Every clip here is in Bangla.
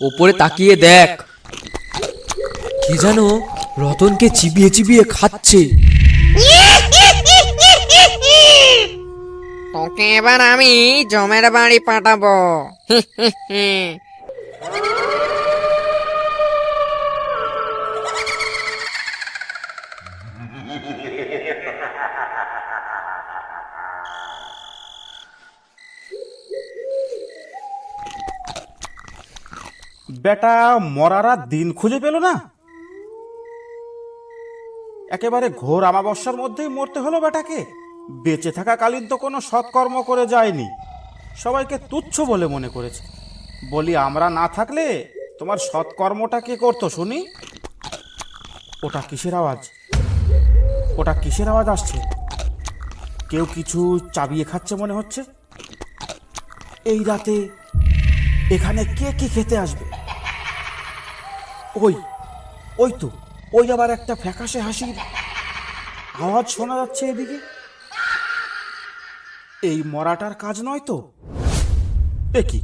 ওপরে তাকিয়ে দেখ। কি যেন রতনকে চিবিয়ে চিবিয়ে খাচ্ছে। তোকে এবার আমি জমের বাড়ি পাঠাবো। বেটা মরারা দিন খুঁজে পেল না। একেবারে ঘোর আমাবস্যার মধ্যেই মরতে হলো বেটাকে। বেঁচে থাকা কালীন তো কোনো সৎকর্ম করে যায়নি। সবাইকে তুচ্ছ বলে মনে করেছে। বলি, আমরা না থাকলে তোমার সৎকর্মটা কে করতো শুনি? ওটা কিসের আওয়াজ? ওটা কিসের আওয়াজ আসছে? কেউ কিছু চাবিয়ে খাচ্ছে মনে হচ্ছে? এই রাতে এখানে কে কি খেতে আসবে? ওই ওই তো, ওই আবার একটা ফ্যাকাশে হাসির আওয়াজ শোনা যাচ্ছে এদিকে। এই মরাটার কাজ নয় তো? এ কি?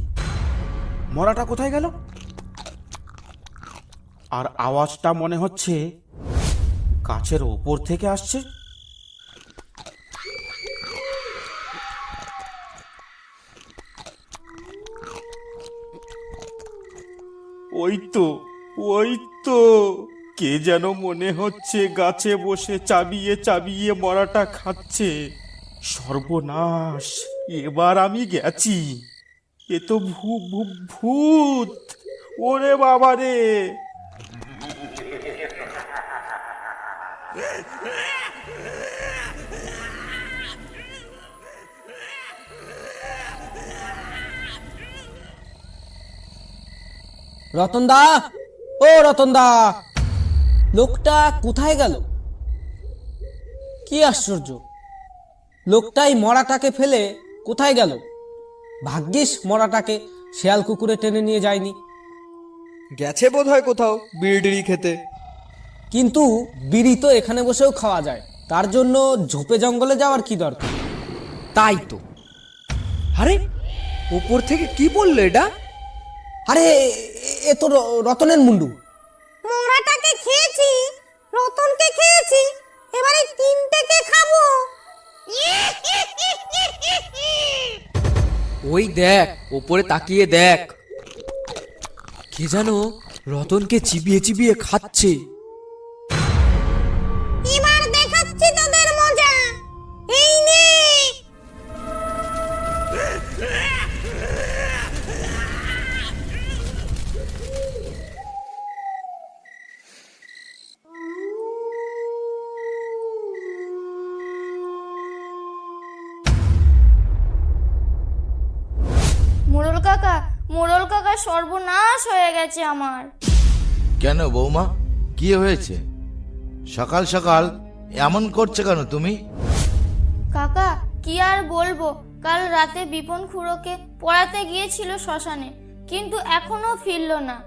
মরাটা কোথায় গেল? আর আওয়াজটা মনে হচ্ছে কাছের ওপর থেকে আসছে। ওই তো ওই তো কে যেন মনে হচ্ছে গাছে বসে চাবিয়ে চাবিয়ে মরাটা খাচ্ছে। সর্বনাশ, এবার আমি গেছি। এ তো ভূত। ওরে বাবা রে। রতনদা! ও রতনদা লোকটা কোথায় গেল? কি আশ্চর্য লোকটাই মরাটাকে ফেলে কোথায় গেল? ভাগ্যিস মরাটাকে শেয়াল কুকুরে টেনে নিয়ে যায়নি। গেছে বোধ হয় কোথাও বিড়ি খেতে। কিন্তু বিড়ি তো এখানে বসেও খাওয়া যায় তার জন্য ঝোপে জঙ্গলে যাওয়ার কি দরকার? তাই তো। আরে উপর থেকে কি বলল এটা? আরে এ- তো রতনের মুন্ডু। মোড়াটাকে খেয়েছি রতনকে খেয়েছি এবারে তিনটেকে খাব। ওই দেখ ওপরে তাকিয়ে দেখ। কে জানো রতনকে চিবিয়ে চিবিয়ে খাচ্ছে। সর্বনাশ হয়ে গেছে আমার। কেন বৌমা? কি হয়েছে? সকাল সকাল এমন করছে কেন তুমি? কাকা কি আর বলব? কাল রাতে বিপন খুড়োকে পড়াতে গিয়েছিল শ্মশানে কিন্তু এখনও ফিরলো না।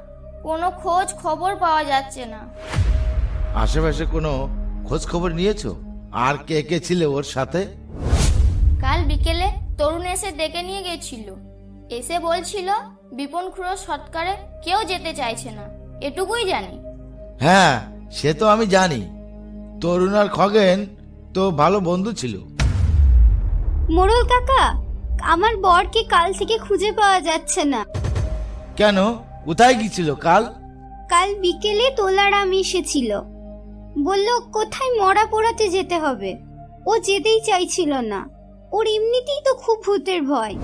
কোনো খোঁজ খবর পাওয়া যাচ্ছে না। আশেপাশে কোনো খোঁজ খবর নিয়েছো? আর কে কে ছিল ওর সাথে? কাল বিকেলে তরুণ এসে ডেকে নিয়ে গেছিল। এসে বলছিল বিপন খুড়ো সৎকারে কেউ যেতে চাইছে না। এটুকুই জানি। হ্যাঁ সে তো আমি জানি। তরুণ আর খগেন তো ভালো বন্ধু ছিল। মোড়ল কাকা আমার বরকে কাল থেকে খুঁজে পাওয়া যাচ্ছে না। কেন? কোথায় গিয়েছিল কাল? কাল বিকেলে তোলারাম এসেছিল। বলল কোথায় মরা পোড়াতে যেতে হবে? ও যেতেই চাইছিল না। ওর এমনিতেই তো খুব ভূতের ভয়।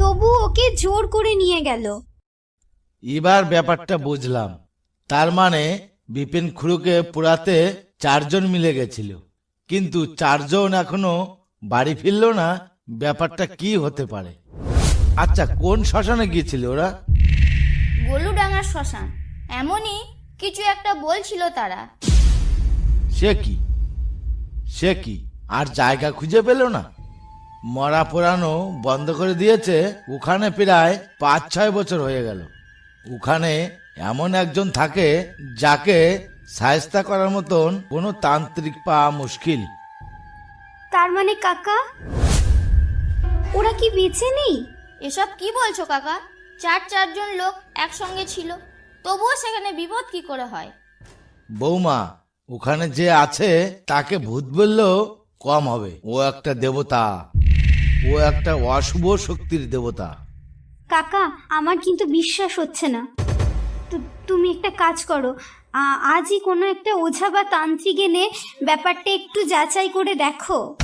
তবু ওকে জোর করে নিয়ে গেল। এবার ব্যাপারটা বুঝলাম। তার মানে বিপিন খুড়োকে পোড়াতে চারজন মিলে গেছিল। কিন্তু চারজন এখনও বাড়ি ফিরলো না ব্যাপারটা কি হতে পারে? আচ্ছা কোন শ্মশানে গিয়েছিল ওরা? গলুডাঙ্গার শ্মশান। এমনই কিছু একটা বলছিল তারা। সে কি? সে কি? আর জায়গা খুঁজে পেল না? মরা পোড়ানো বন্ধ করে দিয়েছে ওখানে প্রায় পাঁচ ছয় বছর হয়ে গেল। ওখানে এমন একজন থাকে যাকে সায়স্তা করার মতন কোনো তান্ত্রিক পাওয়া মুশকিল। তার মানে কাকা ওরা কি বেঁচে নেই? এসব কি বলছো কাকা? চার চারজন লোক একসঙ্গে ছিল তবুও সেখানে বিপদ কি করে হয়? বৌমা ওখানে যে আছে তাকে ভূত বললেও কম হবে। ও একটা দেবতা। ও একটা অশুভ শক্তির দেবতা। কাকা আমার কিন্তু বিশ্বাস হচ্ছে না। তো তুমি একটা কাজ করো। আজই কোনো একটা ওঝা বা তান্ত্রিক এনে ব্যাপারটা একটু যাচাই করে দেখো।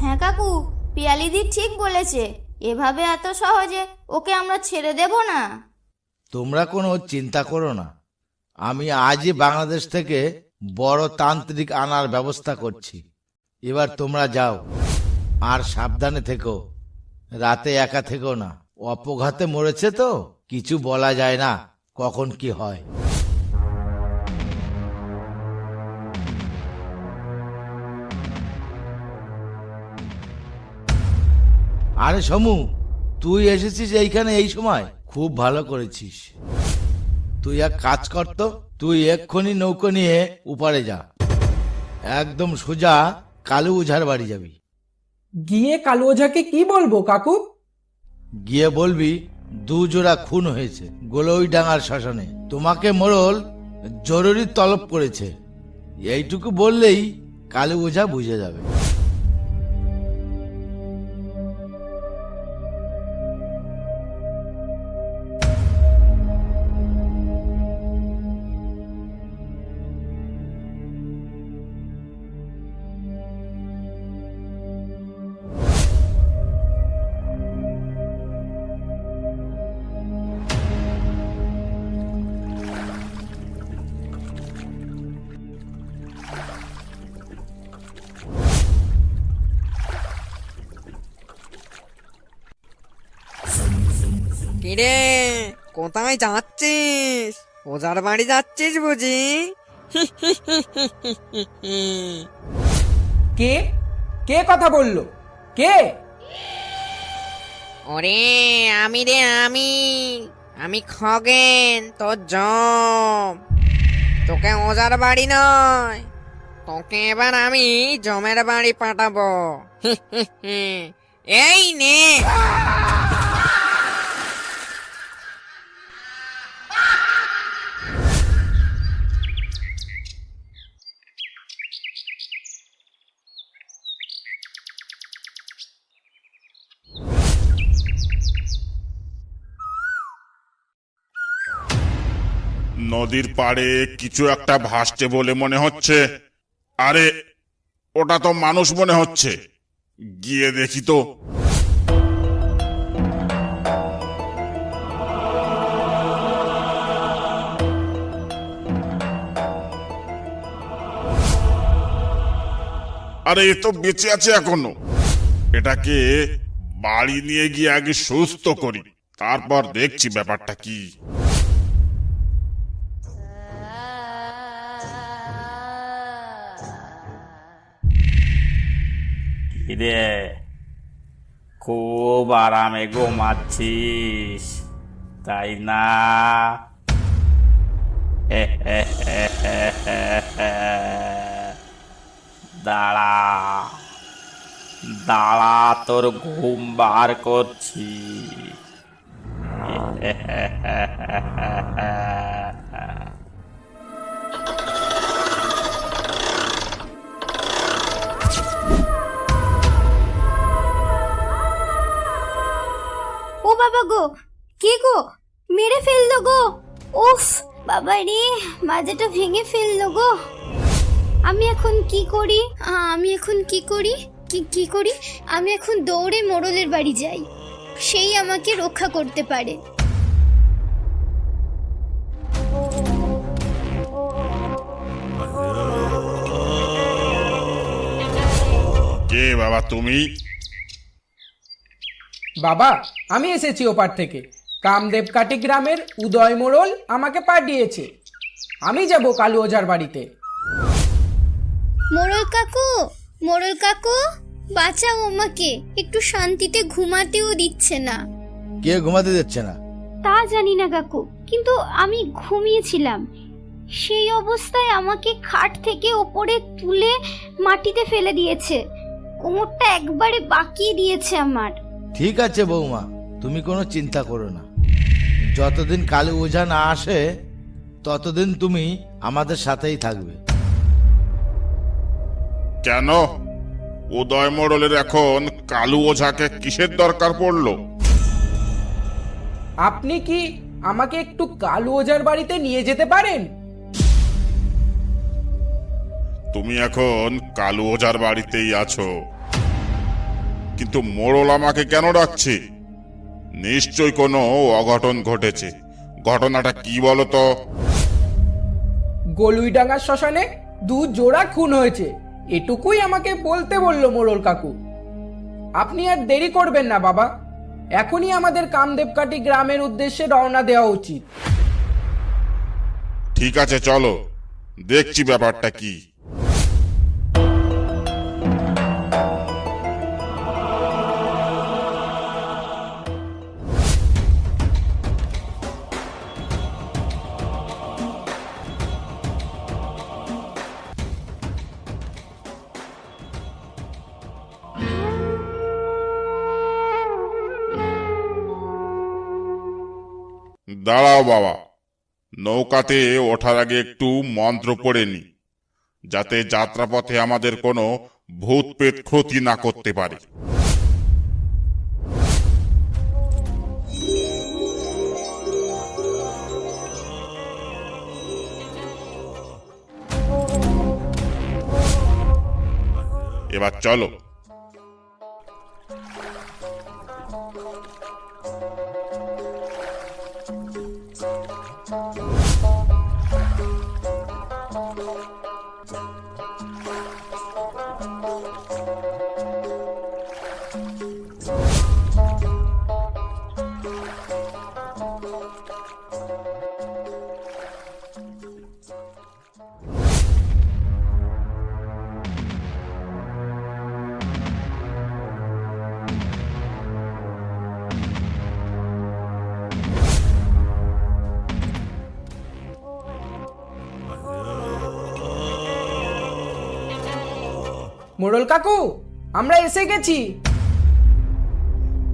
হ্যাঁ কাকু পিয়ালিদি ঠিক বলেছে। এভাবে এত সহজে ওকে আমরা ছেড়ে দেব না। তোমরা কোনো চিন্তা করো না। আমি আজই বাংলাদেশ থেকে বড় তান্ত্রিক আনার ব্যবস্থা করছি। এবার তোমরা যাও। আর সাবধানে থেকো। রাতে একা থেকো না। অপঘাতে মরেছে তো, কিছু বলা যায় না কখন কি হয়। আরে সমু, তুই এসেছিস এইখানে এই সময়? খুব ভালো করেছিস। তুই এক কাজ কর তো, তুই এক্ষুনি নৌকো নিয়ে উপারে যা। একদম সোজা কালু উঝার বাড়ি যাবি। গিয়ে কালু ওঝাকে কি বলব, কাকু? গিয়ে বলবি, দুজোড়া খুন হয়েছে, গোলই ডাঙার শ্মশানে তোমাকে মোড়ল জরুরি তলব করেছে। এইটুকু বললেই কালু ওঝা বুঝে যাবে। কিরে কোথায় যাচ্ছিস? ওজার বাড়ি যাচ্ছিস বুঝি? কে? কে কথা বলল? কে? ওরে আমি রে আমি। আমি খগেন তোর জম। তোকে ওজার বাড়ি নয়। তোকে এবার আমি জমের বাড়ি পাঠাবো। এই নে। নদীর পাড়ে কিছু একটা ভাসছে বলে মনে হচ্ছে। আরে, ওটা তো মানুষ মনে হচ্ছে। গিয়ে দেখি তো। আরে, এ তো বেঁচে আছে এখনও। এটাকে বাড়ি নিয়ে গিয়ে আগে সুস্থ করি। তারপর দেখছি ব্যাপারটা কি। কিরে খুব আরামে ঘুমাচ্ছিস তাই না দাঁড়া দাঁড়া তোর ঘুম বার করছি বাবা গো। কে গো? মেরে ফেলল গো। উফ, বাবা রে, মাজাটা ভেঙে ফেলল গো। আমি এখন কি করি? আমি এখন কি করি? কি কি করি? আমি এখন দৌড়ে মোড়লের বাড়ি যাই। সেই আমাকে রক্ষা করতে পারে। কে বাবা তুমি? বাবা আমি এসেছি ওপার থেকে। কামদেব কাটি গ্রামের উদয় মোড়ল আমাকে পাঠিয়েছে। আমি যাব কালু ওঝার বাড়িতে। মোড়ল কাকু মোড়ল কাকু বাঁচাও আমাকে। একটু শান্তিতে ঘুমাতেও দিচ্ছে না। কে ঘুমাতে দিচ্ছে না? তা জানি না কাকু কিন্তু আমি ঘুমিয়েছিলাম। সেই অবস্থায় আমাকে খাট থেকে ওপরে তুলে মাটিতে ফেলে দিয়েছে। কোমরটা একবারে বাকিয়ে দিয়েছে আমার। ঠিক আছে বৌমা তুমি কোনো চিন্তা করো না। যতদিন কালী ওঝা না আসে ততদিন তুমি আমাদের সাথেই থাকবে। কেন? উদয় মোড়লের এখন কালু ওঝাকে কিসের দরকার পড়ল? আপনি কি আমাকে একটু কালু ওঝার বাড়িতে নিয়ে যেতে পারেন? তুমি এখন কালু ওঝার বাড়িতেই আছো। কিন্তু মোড়ল আমাকে কেন ডাকছে? নিশ্চয় কোনো অঘটন ঘটেছে। ঘটনাটা কি বলো তো গলুইডাঙ্গার শ্মশানে দু জোড়া খুন হয়েছে। এটুকুই আমাকে বলতে বলল মোড়ল কাকু। আপনি আর দেরি করবেন না বাবা। এখনই আমাদের কামদেবকাটি গ্রামের উদ্দেশ্যে রওনা দেওয়া উচিত। ঠিক আছে চলো। দেখছি ব্যাপারটা কি। দাঁড়াও বাবা, নৌকাতে ওঠার আগে একটু মন্ত্র পড়ে নি, যাতে যাত্রাপথে আমাদের কোনো ভূত পেট ক্ষতি না করতে পারে। এবার চলো। মোড়ল কাকু আমরা এসে গেছি।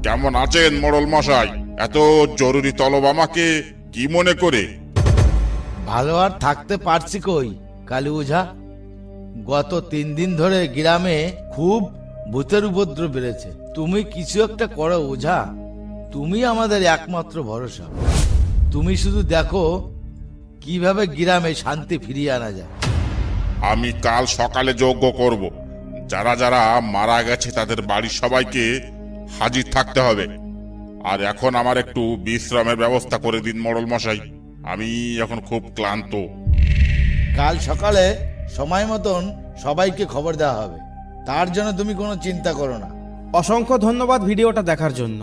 কেমন আছেন মোড়ল মশাই? এত জরুরি তলব আমাকে কি মনে করে? ভালো আর থাকতে পারছি কই কালী ওঝা গত তিন দিন ধরে গ্রামে খুব ভূতের উপদ্রব বেড়েছে। তুমি কিছু একটা করো ওঝা তুমি আমাদের একমাত্র ভরসা। তুমি শুধু দেখো কীভাবে গ্রামে শান্তি ফিরিয়ে আনা যায়। আমি কাল সকালে যজ্ঞ করব। যারা যারা মারা গেছে তাদের বাড়ির সবাইকে হাজির থাকতে হবে। আর এখন আমার একটু বিশ্রামের ব্যবস্থা করে দিন মডল মশাই। আমি এখন খুব ক্লান্ত। কাল সকালে সময় মতন সবাইকে খবর দেওয়া হবে। তার জন্য তুমি কোনো চিন্তা করো না। অসংখ্য ধন্যবাদ ভিডিওটা দেখার জন্য।